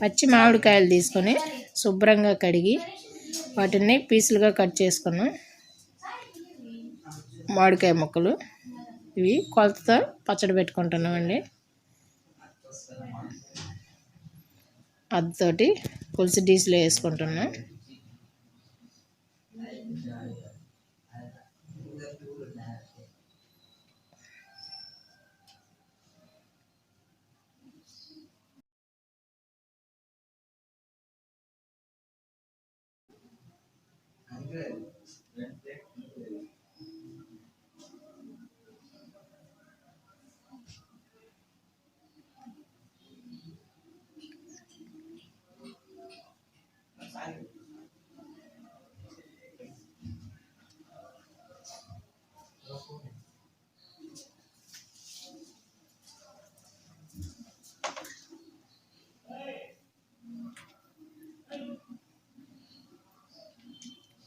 పచ్చి మామిడికాయలు తీసుకొని శుభ్రంగా కడిగి వాటిని పీసులుగా కట్ చేసుకున్నాం. మామిడికాయ ముక్కలు. ఇవి కొలతతో పచ్చడి పెట్టుకుంటున్నామండి. అద్దతోటి పులుసు డీసులో వేసుకుంటున్నాం. Good.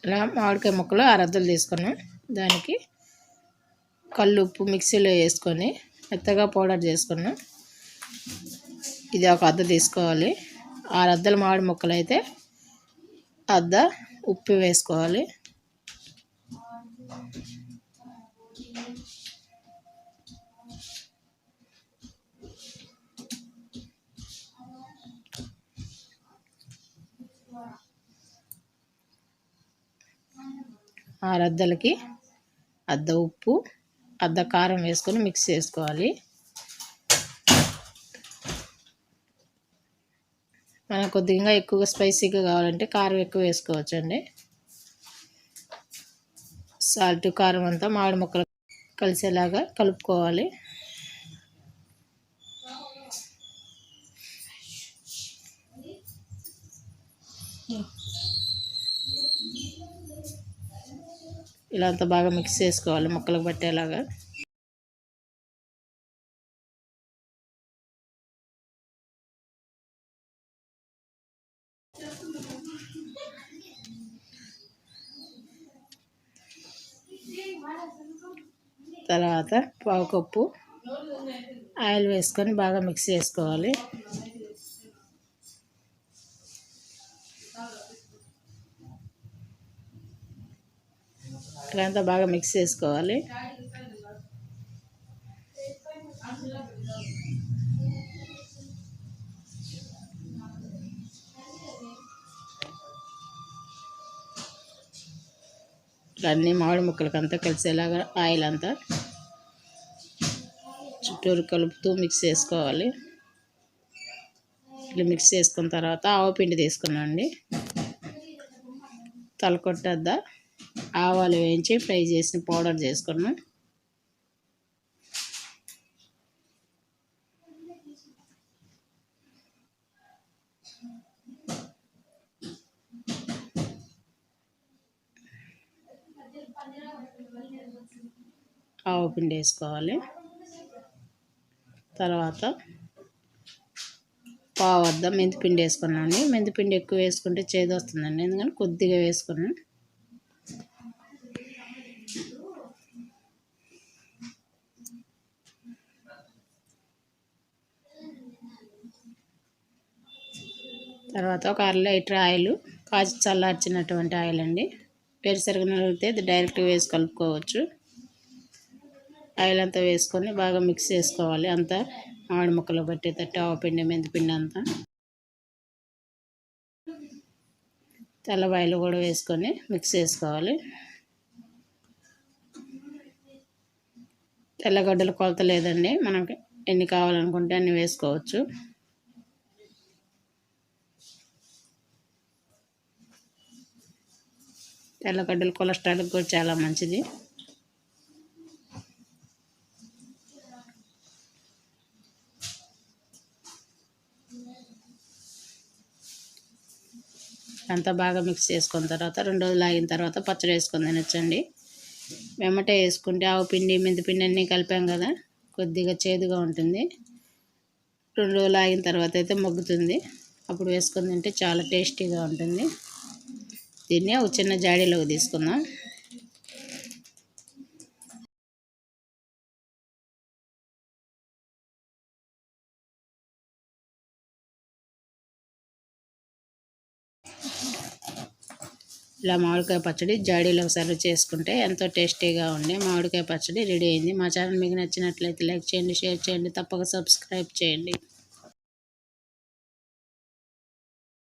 ఇలా మామిడికాయ ముక్కలు అరద్దలు తీసుకున్నాం. దానికి కళ్ళు ఉప్పు మిక్సీలో వేసుకొని మెత్తగా పౌడర్ చేసుకున్నాం. ఇది ఒక అద్ద తీసుకోవాలి. ఆ అద్దల మామిడి ముక్కలు అయితే అద్ద ఉప్పు వేసుకోవాలి. ఆరు అద్దలకి అద్ద ఉప్పు అద్ద కారం వేసుకొని మిక్స్ చేసుకోవాలి. మనకు కొద్దిగా ఎక్కువగా స్పైసీగా కావాలంటే కారం ఎక్కువ వేసుకోవచ్చు అండి సాల్ట్ కారం అంతా మామిడి ముక్కలు కలిసేలాగా కలుపుకోవాలి. ఇలా అంతా బాగా మిక్స్ చేసుకోవాలి ముక్కలకు పట్టేలాగా. తర్వాత పావు కప్పు ఆయిల్ వేసుకొని బాగా మిక్స్ చేసుకోవాలి. ఇలాంతా బాగా మిక్స్ చేసుకోవాలి. అన్నీ మామిడి ముక్కలకంతా కలిసేలాగా ఆయిల్ అంతా చుట్టూరు కలుపుతూ మిక్స్ చేసుకోవాలి. ఇట్లా మిక్స్ చేసుకున్న తర్వాత ఆవు పిండి తీసుకున్నాం అండి తలకొట్టద్దా? ఆవాలు వేయించి ఫ్రై చేసిన పౌడర్ చేసుకున్నాం. ఆవు పిండి వేసుకోవాలి. తర్వాత పావు వద్ద మెంతిపిండి వేసుకున్నాను. మెంతిపిండి ఎక్కువ వేసుకుంటే చేదు వస్తుందండి. ఎందుకంటే కొద్దిగా వేసుకున్నాను తర్వాత ఒక అర లీటర్ ఆయిల్ కాచి చల్లార్చినటువంటి ఆయిల్ అండి. పెరుసరిగిన అయితే డైరెక్ట్గా వేసి కలుపుకోవచ్చు. ఆయిల్ అంతా వేసుకొని బాగా మిక్స్ చేసుకోవాలి. అంతా మామిడి ముక్కలు పట్టేటట్టు ఆవపిండి మెంతిపిండి అంతా. తెల్లబాయలు కూడా వేసుకొని మిక్స్ చేసుకోవాలి. తెల్లగడ్డలు కొలత లేదండి. మనకి ఎన్ని కావాలనుకుంటే అన్ని వేసుకోవచ్చు. తెల్లగడ్డలు కొలెస్ట్రాల్కి కూడా చాలా మంచిది. అంతా బాగా మిక్స్ చేసుకున్న తర్వాత రెండు రోజులు ఆగిన తర్వాత పచ్చడి వేసుకొని తినొచ్చండి. వెమ్మటే వేసుకుంటే ఆవు పిండి మెంతిపిండి అన్నీ కలిపాం కదా కొద్దిగా చేదుగా ఉంటుంది. రెండు రోజులు ఆగిన తర్వాత అయితే మొగ్గుతుంది. అప్పుడు వేసుకొని తింటే చాలా టేస్టీగా ఉంటుంది. దీన్ని ఒక చిన్న జాడీలోకి తీసుకుందాం. ఇలా మామిడికాయ పచ్చడి జాడీలో సర్వ్ చేసుకుంటే ఎంతో టేస్టీగా ఉండే మామిడికాయ పచ్చడి రెడీ అయింది. మా ఛానల్ మీకు నచ్చినట్లయితే లైక్ చేయండి షేర్ చేయండి తప్పక సబ్స్క్రైబ్ చేయండి.